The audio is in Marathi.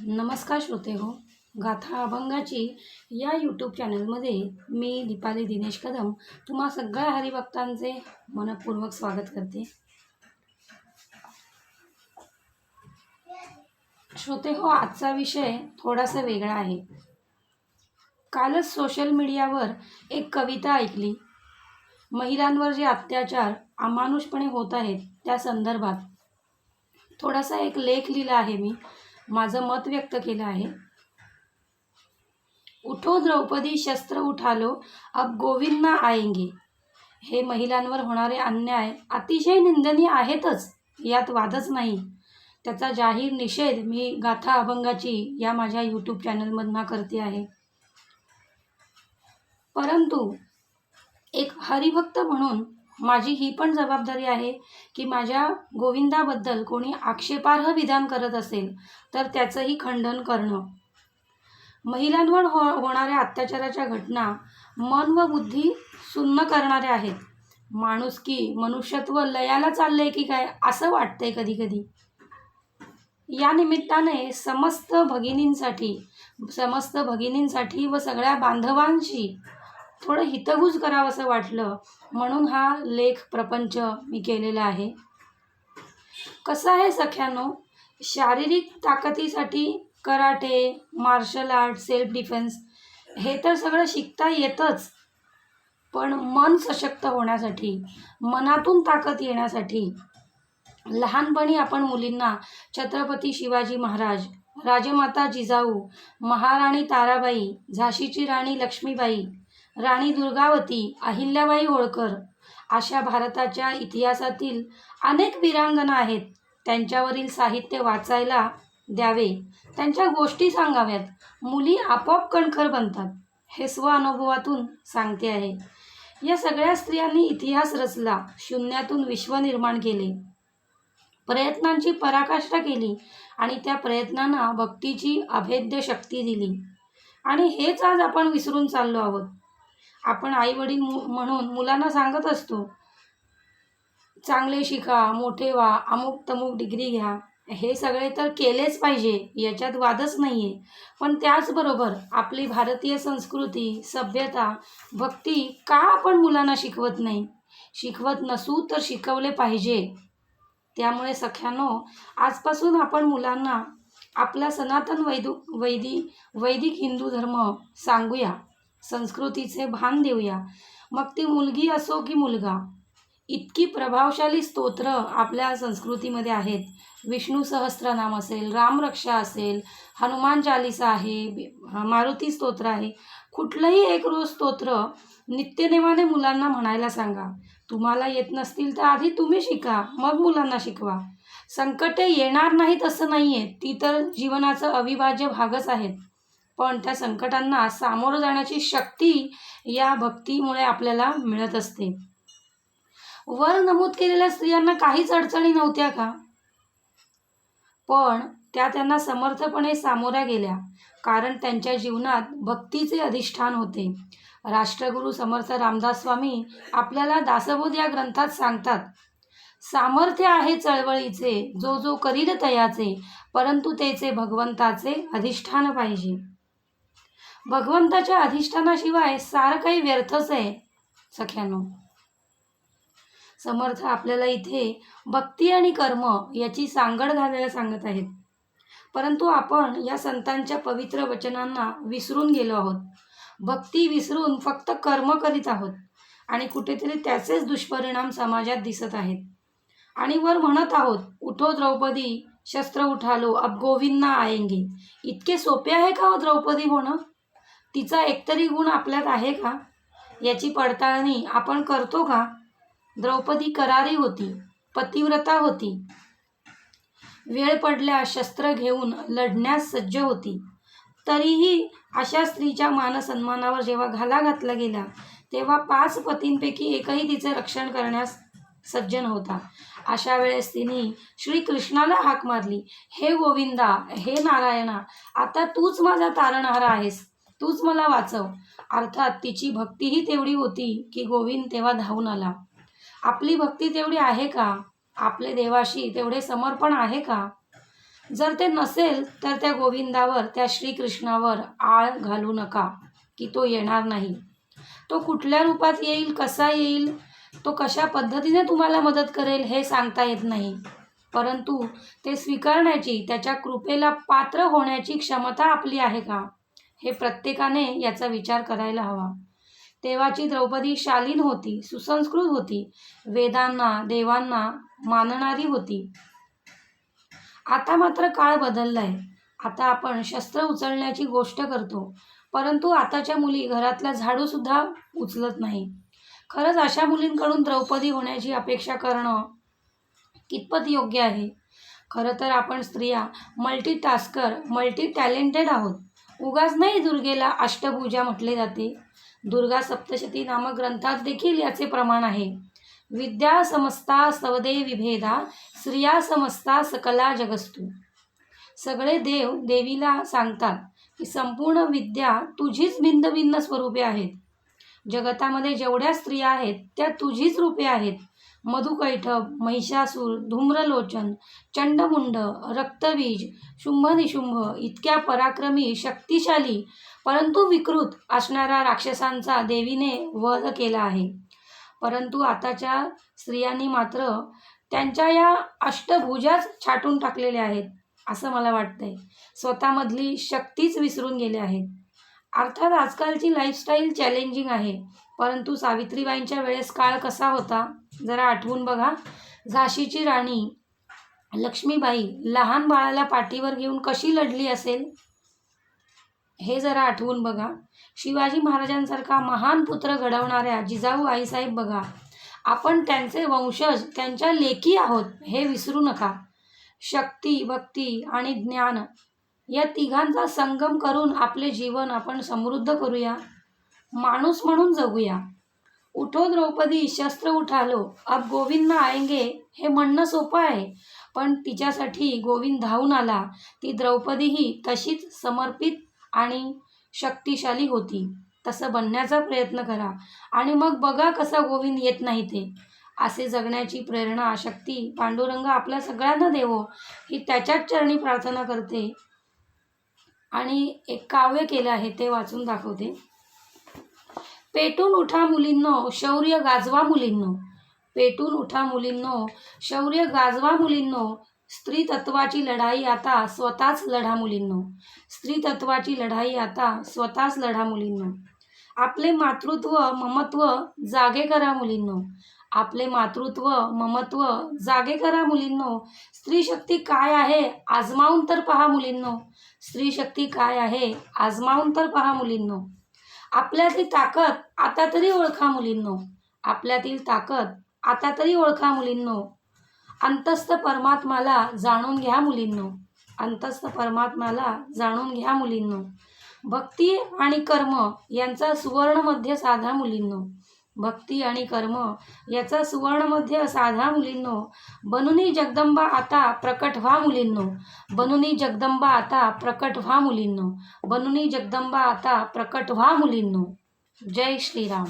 नमस्कार श्रोते हो गाथा अभंगाची या यूट्यूब चॅनलमध्ये मी दीपाली दिनेश कदम तुम्हा सगळ्या हरिभक्तांचे मनपूर्वक स्वागत करते. श्रोते हो आजचा विषय थोडासा वेगळा आहे. कालच सोशल मीडियावर एक कविता ऐकली. महिलांवर जे अत्याचार अमानुषपणे होत आहेत त्या संदर्भात थोडासा एक लेख लिहिला आहे मी. माझं मत व्यक्त केलं आहे. उठो द्रौपदी शस्त्र उठालो अब गोविंदना आएंगे. हे महिलांवर होणारे अन्याय अतिशय निंदनीय आहेतच यात वादच नाही. त्याचा जाहीर निषेध मी गाथा अभंगाची या माझ्या यूट्यूब चॅनलमधनं करते आहे. परंतु एक हरिभक्त म्हणून माझी ही पण जबाबदारी आहे की माझ्या गोविंदाबद्दल कोणी आक्षेपार्ह विधान करत असेल तर त्याचंही खंडन करणं. महिलांवर हो होणाऱ्या अत्याचाराच्या घटना मन व बुद्धी सुन्न करणाऱ्या आहेत. माणुसकी मनुष्यत्व लयाला चाललंय की काय असं वाटतंय कधी कधी या निमित्ताने समस्त भगिनींसाठी समस्त भगिनींसाठी व सगळ्या बांधवांशी थोडं हितगुज करावं असं वाटलं. म्हणून हा लेख प्रपंच मी केलेला आहे. कसं आहे सख्यानो? शारीरिक ताकदीसाठी karate martial art self defence हे तर सगळं शिकता येतंच. पण मन सशक्त होण्यासाठी मनातून ताकद येण्यासाठी लहानपणी आपण मुलींना छत्रपती शिवाजी महाराज राजमाता जिजाऊ महाराणी ताराबाई झाशीची राणी लक्ष्मीबाई राणी दुर्गावती अहिल्याबाई होळकर अशा भारताच्या इतिहासातील अनेक वीरांगना आहेत. त्यांच्यावरील साहित्य वाचायला द्यावे. त्यांच्या गोष्टी सांगाव्यात. मुली आपोआप कणखर बनतात. हे स्व अनुभवातून सांगते आहे. या सगळ्या स्त्रियांनी इतिहास रचला. शून्यातून विश्व निर्माण केले. प्रयत्नांची पराकाष्ठा केली आणि त्या प्रयत्नांना भक्तीची अभेद्य शक्ती दिली. आणि हेच आज आपण विसरून चाललो आहोत. आपण आई वडील म्हणून मुलांना सांगत असतो चांगले शिका मोठे व्हा अमुक तमुक डिग्री घ्या. हे सगळे तर केलेच पाहिजे याच्यात वादच नाही आहे पण त्याचबरोबर आपली भारतीय संस्कृती सभ्यता भक्ती का आपण मुलांना शिकवत नाही? शिकवत नसू तर शिकवले पाहिजे. त्यामुळे सख्यानो आजपासून आपण मुलांना आपला सनातन वैदू वैदी वैदिक हिंदू धर्म सांगूया. संस्कृतीचे भान देऊया. मग ती मुलगी असो की मुलगा इतकी प्रभावशाली स्तोत्र आपल्या संस्कृतीमध्ये आहेत. विष्णू सहस्त्रनाम असेल रामरक्षा असेल हनुमान चालिसा आहे मारुती स्तोत्र आहे. कुठलंही एक रोज स्तोत्र नित्यनेमाने मुलांना म्हणायला सांगा. तुम्हाला येत नसतील तर आधी तुम्ही शिका मग मुलांना शिकवा. संकटे येणार नाहीत असं नाही आहे ती तर जीवनाचा अविभाज्य भागच आहेत. पण त्या संकटांना सामोरं जाण्याची शक्ती या भक्तीमुळे आपल्याला मिळत असते. वर नमूद केलेल्या स्त्रियांना काहीच अडचणी नव्हत्या का? पण त्या त्यांना समर्थपणे सामोऱ्या गेल्या कारण त्यांच्या जीवनात भक्तीचे अधिष्ठान होते. राष्ट्रगुरू समर्थ रामदास स्वामी आपल्याला दासबोध या ग्रंथात सांगतात सामर्थ्य आहे चळवळीचे जो जो करील तयाचे परंतु त्याचे भगवंताचे अधिष्ठान पाहिजे. भगवंताच्या अधिष्ठानाशिवाय सारं काही व्यर्थच आहे सख्यानो. समर्थ आपल्याला इथे भक्ती आणि कर्म याची सांगड घालायला सांगत आहेत. परंतु आपण या संतांच्या पवित्र वचनांना विसरून गेलो आहोत. भक्ती विसरून फक्त कर्म करीत आहोत आणि कुठेतरी त्याचेच दुष्परिणाम समाजात दिसत आहेत. आणि वर म्हणत आहोत उठो द्रौपदी शस्त्र उठालो अब गोविंदा आएंगे. इतके सोपे आहे का हो द्रौपदी होणं? तिचा एकतरी गुण आपल्यात आहे का? याची पडताळणी आपण करतो का? द्रौपदी करारी होती पतिव्रता होती. वेळ पडल्या शस्त्र घेऊन लढण्यास सज्ज होती. तरीही अशा स्त्रीच्या मानसन्मानावर जेव्हा घाला घातला गेला तेव्हा पाच पतींपैकी एकही तिचे रक्षण करण्यास सज्ज नव्हता. अशा वेळेस तिने श्रीकृष्णाला हाक मारली हे गोविंदा हे नारायणा आता तूच माझा तारणहार आहेस. तूच मला वाचव. अर्थात तिची भक्तीही तेवढी होती की गोविंद तेव्हा धावून आला. आपली भक्ती तेवढी आहे का? आपले देवाशी तेवढे समर्पण आहे का? जर ते नसेल तर त्या गोविंदावर त्या श्रीकृष्णावर आळ घालू नका की तो येणार नाही. तो कुठल्या रूपात येईल कसा येईल तो कशा पद्धतीने तुम्हाला मदत करेल हे सांगता येत नाही. परंतु ते स्वीकारण्याची त्याच्या कृपेला पात्र होण्याची क्षमता आपली आहे का? हे प्रत्येकाने याचा विचार करायला हवा. तेव्हाची द्रौपदी शालीन होती सुसंस्कृत होती वेदांना देवांना मानणारी होती. आता मात्र काळ बदललाय. आता आपण शस्त्र उचलण्याची गोष्ट करतो परंतु आताच्या मुली घरातला झाडूसुद्धा उचलत नाही. खरंच अशा मुलींकडून द्रौपदी होण्याची अपेक्षा करणं कितपत योग्य आहे? खरं तर आपण स्त्रिया मल्टीटास्कर मल्टी टॅलेंटेड आहोत. उगाच नाही दुर्गेला अष्टभुजा म्हटले जाते. दुर्गा सप्तशती नामक ग्रंथात देखील याचे प्रमाण आहे. विद्या समस्ता सवदे विभेदा स्त्रिया समस्ता सकला जगस्तू. सगळे देव देवीला सांगतात की संपूर्ण विद्या तुझीच भिन्न भिन्न स्वरूपे आहेत. जगतामध्ये जेवढ्या स्त्रिया आहेत त्या तुझीच रूपे आहेत. मधुकैठब महिषासूर धूम्रलोचन चंडमुंड रक्तबीज शुंभ निशुंभ इतक्या पराक्रमी शक्तिशाली परंतु विकृत असणाऱ्या राक्षसांचा देवीने वध केला आहे. परंतु आताच्या स्त्रियांनी मात्र त्यांच्या या अष्टभुजाच छाटून टाकलेल्या आहेत असं मला वाटतंय. स्वतःमधली शक्तीच विसरून गेले आहेत. अर्थात आजकालची लाईफस्टाईल चॅलेंजिंग आहे. परंतु सावित्रीबाईंच्या वेळेस काळ कसा होता जरा आठवून बघा. झाशीची राणी लक्ष्मीबाई लहान बाळाला पाठीवर घेऊन कशी लढली असेल? हे जरा आठवून बघा. शिवाजी महाराजांसारखा महान पुत्र घडवणाऱ्या जिजाऊ आईसाहेब बघा. आपण त्यांचे वंशज त्यांच्या लेखी आहोत हे विसरू नका. शक्ती भक्ती आणि ज्ञान या तिघांचा संगम करून आपले जीवन आपण समृद्ध करूया. माणूस म्हणून जगूया. उठो द्रौपदी शस्त्र उठालो. अब गोविंद ना आएंगे हे म्हणणं सोपं आहे. पण तिच्यासाठी गोविंद धावून आला. ती द्रौपदीही तशीच समर्पित आणि शक्तिशाली होती. तसं बनण्याचा प्रयत्न करा. आणि मग बघा कसा गोविंद येत नाही ते. असे जगण्याची प्रेरणा शक्ती पांडुरंग आपल्या सगळ्यांना देवो. ही त्याच्याच चरणी प्रार्थना करते. आणि एक काव्य केलं आहे ते वाचून दाखवते. पेटून उठा मुलींनो शौर्य गाजवा मुलींनो. पेटून उठा मुलींनो शौर्य गाजवा मुलींनो. स्त्री तत्वाची लढाई आता स्वतःच लढा मुलींनो. स्त्री तत्वाची लढाई आता स्वतःच लढा मुलींनो. आपले मातृत्व ममत्व जागे करा मुलींनो. आपले मातृत्व ममत्व जागे करा मुलींनो. स्त्री शक्ती काय आहे आजमावून तर पहा मुलींनो. स्त्री शक्ती काय आहे आजमावून तर पहा मुलींनो. आपल्यातली ताकद आता तरी ओळखा मुलींनो. आपल्यातील ताकद आता तरी ओळखा मुलींनो. अंतस्थ परमात्माला जाणून घ्या मुलींनो. अंतस्थ परमात्माला जाणून घ्या मुलींनो. भक्ती आणि कर्म यांचा सुवर्णमध्य साधा मुलींनो. भक्ती आणि कर्म याचा सुवर्णमध्य साधा मुलींनो. बनूनी जगदंबा आता प्रकट व्हा मुलींनो. बनूनी जगदंबा आता प्रकट व्हा मुलींनो. बनूनी जगदंबा आता प्रकट व्हा मुलींनो. जय श्रीराम.